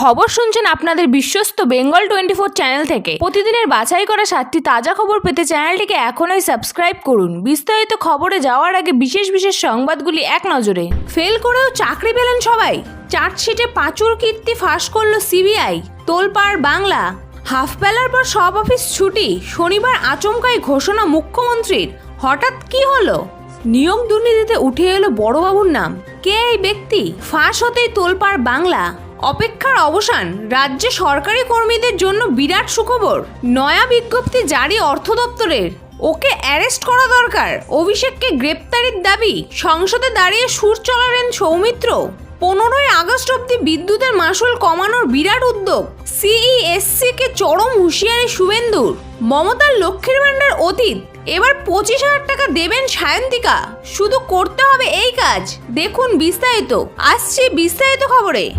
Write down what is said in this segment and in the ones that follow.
খবর শুনছেন আপনাদের বিশ্বস্ত বেঙ্গল টোয়েন্টি ফোর চ্যানেল থেকে। প্রতিদিনের বাছাই করা সাতটি তাজা খবর পেতে চ্যানেলটিকে এখনই সাবস্ক্রাইব করুন। বিস্তারিত খবরে যাওয়ার আগে বিশেষ বিশেষ সংবাদগুলি এক নজরে। ফেল করেও চাকরি পেলেন সবাই। চার্জশিটে পাঁচুর কীর্তি ফাঁস করল সিবিআই। তোলপাড় বাংলা। হাফ বেলার পর সব অফিস ছুটি। শনিবার আচমকাই ঘোষণা মুখ্যমন্ত্রীর। হঠাৎ কি হলো? নিয়োগ দুর্নীতিতে উঠে এলো বড়বাবুর নাম। কে এই ব্যক্তি? ফাঁস হতেই তোলপাড় বাংলা। অপেক্ষার অবসান রাজ্যে সরকারি কর্মীদের জন্য বিরাট সুখবর। নয়া বিজ্ঞপ্তি জারি অর্থ দপ্তরের। ওকে অ্যারেস্ট করা দরকার। অভিষেককে গ্রেপ্তারির দাবি। সংসদে দাঁড়িয়ে সুর চলালেন সৌমিত্র। পনেরোই আগস্ট অব্দি বিদ্যুতের মাসুল কমানোর বিরাট উদ্যোগ। সিইএসসি কে চরম হুঁশিয়ারি শুভেন্দুর। মমতার লক্ষ্মীর ভাণ্ডার অতীত। এবার পঁচিশ হাজার টাকা দেবেন সায়ন্তিকা। শুধু করতে হবে এই কাজ। দেখুন বিস্তারিত। আসছে বিস্তারিত খবরে।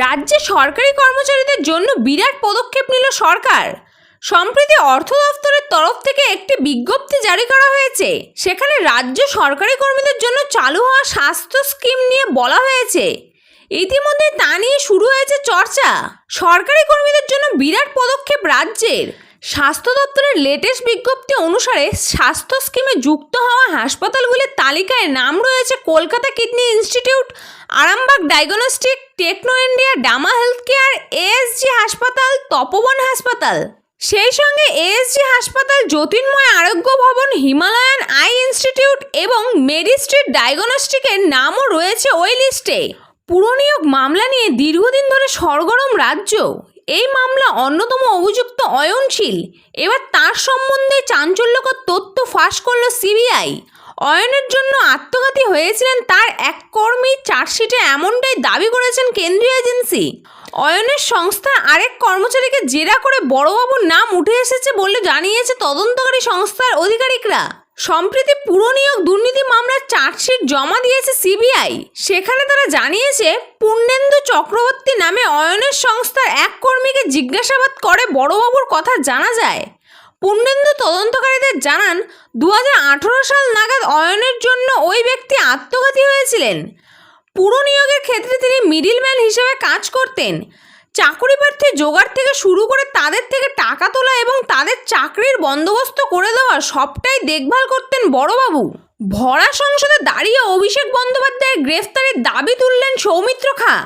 রাজ্যে সরকারি কর্মচারীদের জন্য বিরাট পদক্ষেপ নিল সরকার। সম্প্রতি অর্থ দফতরের তরফ থেকে একটি বিজ্ঞপ্তি জারি করা হয়েছে। সেখানে রাজ্য সরকারি কর্মীদের জন্য চালু হওয়া স্বাস্থ্য স্কিম নিয়ে বলা হয়েছে। ইতিমধ্যে তা নিয়ে শুরু হয়েছে চর্চা। সরকারি কর্মীদের জন্য বিরাট পদক্ষেপ রাজ্যের। স্বাস্থ্য দপ্তরের লেটেস্ট বিজ্ঞপ্তি অনুসারে স্বাস্থ্য স্কিমে যুক্ত হওয়া হাসপাতালগুলির তালিকায় নাম রয়েছে Kolkata kidney institute, Arambagh diagnostic, Techno India, ডামা health care ASG হাসপাতাল, তপবন হাসপাতাল। সেই সঙ্গে এএসজি হাসপাতাল, Jyotirmoy Arogya Bhavan, Himalayan eye institute এবং মেডিস্ট্রিট ডায়াগনস্টিকের নামও রয়েছে ওই লিস্টে পুরনিয়োগ মামলা নিয়ে দীর্ঘদিন ধরে সরগরম রাজ্য। এই মামলা অন্যতম অভিযুক্ত অয়নশীল। এবার তার সম্বন্ধে চাঞ্চল্যকর তথ্য ফাঁস করল সিবিআই। অয়নের জন্য আত্মঘাতী হয়েছিলেন তার এক কর্মী, চার্জশিটে এমনটাই দাবি করেছেন কেন্দ্রীয় এজেন্সি। অয়নের সংস্থার আরেক কর্মচারীকে জেরা করে বড়বাবুর নাম উঠে এসেছে বলে জানিয়েছে তদন্তকারী সংস্থার আধিকারিকরা সম্প্রতি পুরনিয়োগ দুর্নীতি মামলার চার্জশিট জমা দিয়েছে সিবিআই। সেখানে তারা জানিয়েছে, পূর্ণেন্দু চক্রবর্তী নামে অয়নের সংস্থার এক কর্মীকে জিজ্ঞাসাবাদ করে বড়বাবুর কথা জানা যায়। পূর্ণেন্দু তদন্তকারীদের জানান দু হাজার আঠারো সাল নাগাদ অয়নের জন্য ওই ব্যক্তি আত্মঘাতী হয়েছিলেন। পুরো নিয়োগের ক্ষেত্রে তিনি মিডিলম্যান হিসেবে কাজ করতেন। চাকরি প্রার্থী জোগাড় থেকে শুরু করে তাদের থেকে টাকা তোলা এবং তাদের চাকরির বন্দোবস্ত করে দেওয়া সবটাই দেখভাল করতেন বড়বাবু। ভরা সংসদে দাঁড়িয়ে অভিষেক বন্দ্যোপাধ্যায়ের গ্রেফতারের দাবি তুললেন সৌমিত্র খা।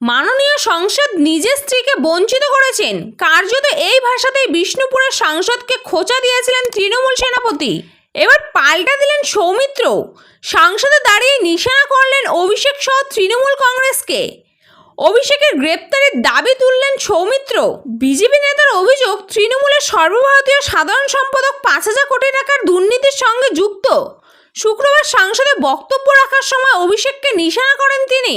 মাননীয় সংসদ নিজের স্ত্রীকে বঞ্চিত করেছেন। কার্যত এই ভাষাতেই বিষ্ণুপুরের সাংসদকে খোঁচা দিয়েছিলেন তৃণমূল সেনাপতি। এবার পাল্টা দিলেন সৌমিত্র। সংসদে দাঁড়িয়ে নিশানা করলেন অভিষেক সহ তৃণমূল কংগ্রেসকে। অভিষেকের গ্রেপ্তারের দাবি তুললেন সৌমিত্র। বিজেপি নেতার অভিযোগ, তৃণমূলের সর্বভারতীয় সাধারণ সম্পাদক পাঁচ হাজার কোটি টাকার দুর্নীতির সঙ্গে যুক্ত। শুক্রবার সংসদে বক্তব্য রাখার সময় অভিষেককে নিশানা করেন তিনি।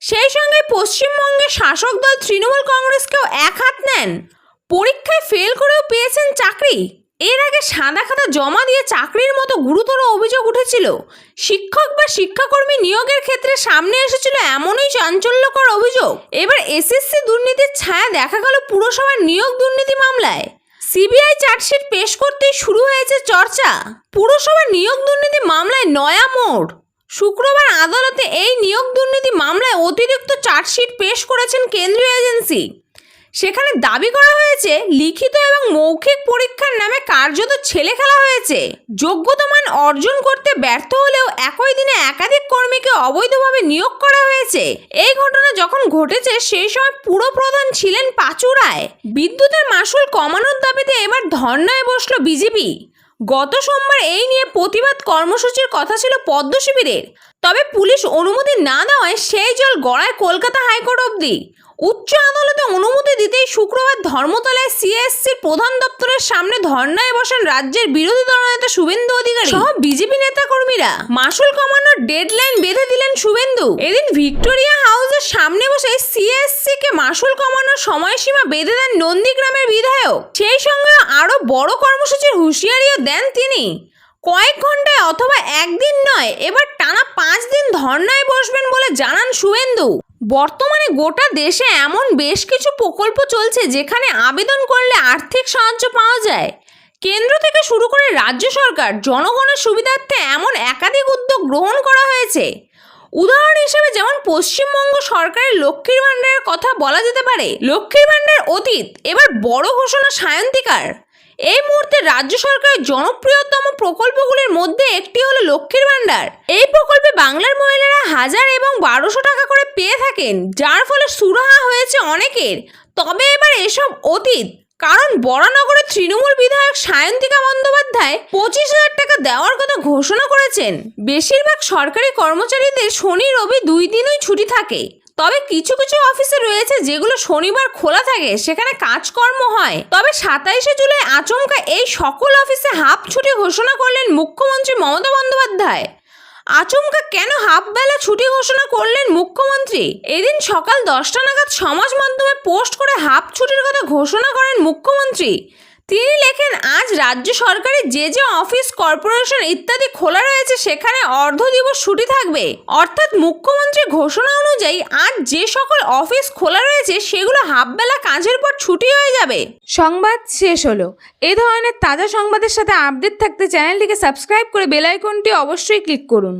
সেই সঙ্গে পশ্চিমবঙ্গে শাসক দল তৃণমূল কংগ্রেসকেও এক হাত নেন। পরীক্ষায় ফেল করেও পেয়েছেন চাকরি। এর আগে সাদা খাতা জমা দিয়ে চাকরির মতো গুরুতর অভিযোগ উঠেছিল। শিক্ষক বা শিক্ষাকর্মী নিয়োগের ক্ষেত্রে সামনে এসেছিল এমনই চাঞ্চল্যকর অভিযোগ। এবার এসএসসি দুর্নীতির ছায়া দেখা গেল পুরসভার নিয়োগ দুর্নীতি মামলায়। সিবিআই চার্জশিট পেশ করতেই শুরু হয়েছে চর্চা। পুরসভার নিয়োগ দুর্নীতি মামলায় নয়া মোড়। শুক্রবার আদালতে এই নিয়োগ দুর্নীতি মামলায় অতিরিক্ত চার্জশিট পেশ করেছেন কেন্দ্রীয় এজেন্সি। সেখানে দাবি করা হয়েছে, লিখিত এবং মৌখিক পরীক্ষার নামে কার্যত ছেলে খেলা হয়েছে। যোগ্যতা মান অর্জন করতে ব্যর্থ হলেও একই দিনে একাধিক কর্মীকে অবৈধভাবে নিয়োগ করা হয়েছে। এই ঘটনা যখন ঘটেছে, সেই সময় পুরো প্রধান ছিলেন পাচুরায় বিদ্যুতের মাসুল কমানোর দাবিতে এবার ধর্নায় বসল বিজেপি। গত সোমবার এই নিয়ে প্রতিবাদ কর্মসূচির কথা ছিল পদ্ম শিবিরের। তবে পুলিশ অনুমতি না দেওয়ায় সেই জল গড়ায় কলকাতা হাইকোর্ট অবধি। উচ্চ আদালতে অনুমতি দিতেই শুক্রবার ধর্মতলায় সিএসসির প্রধান দপ্তরের সামনে ধর্নায় বসেন রাজ্যের বিরোধী দলনেতা শুভেন্দু অধিকারী। সহ বিজেপি নেতাকর্মীরা। মাসুল কমানোর ডেডলাইন বেঁধে দিলেন শুভেন্দু। এদিন ভিক্টোরিয়া হাউসের সামনে বসে সিএসসি কে মাসুল কমানোর সময়সীমা বেঁধে দেন নন্দীগ্রামের বিধায়ক। সেই সঙ্গে আরও বড় কর্মসূচির হুঁশিয়ারিও দেন তিনি। কয়েক ঘন্টায় অথবা একদিন নয় এবার টানা পাঁচ দিন ধর্নায় বসবেন বলে জানান শুভেন্দু। বর্তমানে গোটা দেশে এমন বেশ কিছু প্রকল্প চলছে যেখানে আবেদন করলে আর্থিক সাহায্য পাওয়া যায়। কেন্দ্র থেকে শুরু করে রাজ্য সরকার জনগণের সুবিধার্থে এমন একাধিক উদ্যোগ গ্রহণ করা হয়েছে। উদাহরণ হিসেবে যেমন পশ্চিমবঙ্গ সরকারের লক্ষ্মীর ভাণ্ডারের কথা বলা যেতে পারে। লক্ষ্মীর ভাণ্ডার অতীত, এবার বড় ঘোষণা সায়ন্তিকার। এই মুহূর্তে রাজ্য সরকারের জনপ্রিয়তম প্রকল্পগুলির মধ্যে একটি হলো লক্ষ্মীর ভাণ্ডার। এই প্রকল্পে বাংলার মহিলারা হাজার এবং বারোশো টাকা করে পেয়ে থাকেন, যার ফলে সুরাহা হয়েছে অনেকের। তবে এবার এসব অতীত, কারণ বরানগরের তৃণমূল বিধায়ক সায়ন্তিকা বন্দ্যোপাধ্যায় পঁচিশ হাজার টাকা দেওয়ার কথা ঘোষণা করেছেন। বেশিরভাগ সরকারি কর্মচারীদের শনি রবি দুই দিনই ছুটি থাকে। তবে কিছু কিছু অফিসে রয়েছে যেগুলো শনিবার খোলা থাকে, সেখানে কাজকর্ম হয়। তবে সাতাইশে জুলাই আচমকা এই সকল অফিসে হাফ ছুটি ঘোষণা করলেন মুখ্যমন্ত্রী মমতা বন্দ্যোপাধ্যায়। আচমকা কেন হাফ বেলা ছুটি ঘোষণা করলেন মুখ্যমন্ত্রী? এদিন সকাল দশটা নাগাদ সমাজ মাধ্যমে পোস্ট করে হাফ ছুটির কথা ঘোষণা করেন মুখ্যমন্ত্রী। তিনি লেখেন, আজ রাজ্য সরকারের যে যে অফিস, কর্পোরেশন ইত্যাদি খোলা রয়েছে, সেখানে অর্ধ দিবস ছুটি থাকবে। অর্থাৎ মুখ্যমন্ত্রীর ঘোষণা অনুযায়ী আজ যে সকল অফিস খোলা রয়েছে, সেগুলো হাফবেলা কাজের পর ছুটি হয়ে যাবে। সংবাদ শেষ হলো। এ ধরনের তাজা সংবাদের সাথে আপডেট থাকতে চ্যানেলটিকে সাবস্ক্রাইব করে বেল আইকনটি অবশ্যই ক্লিক করুন।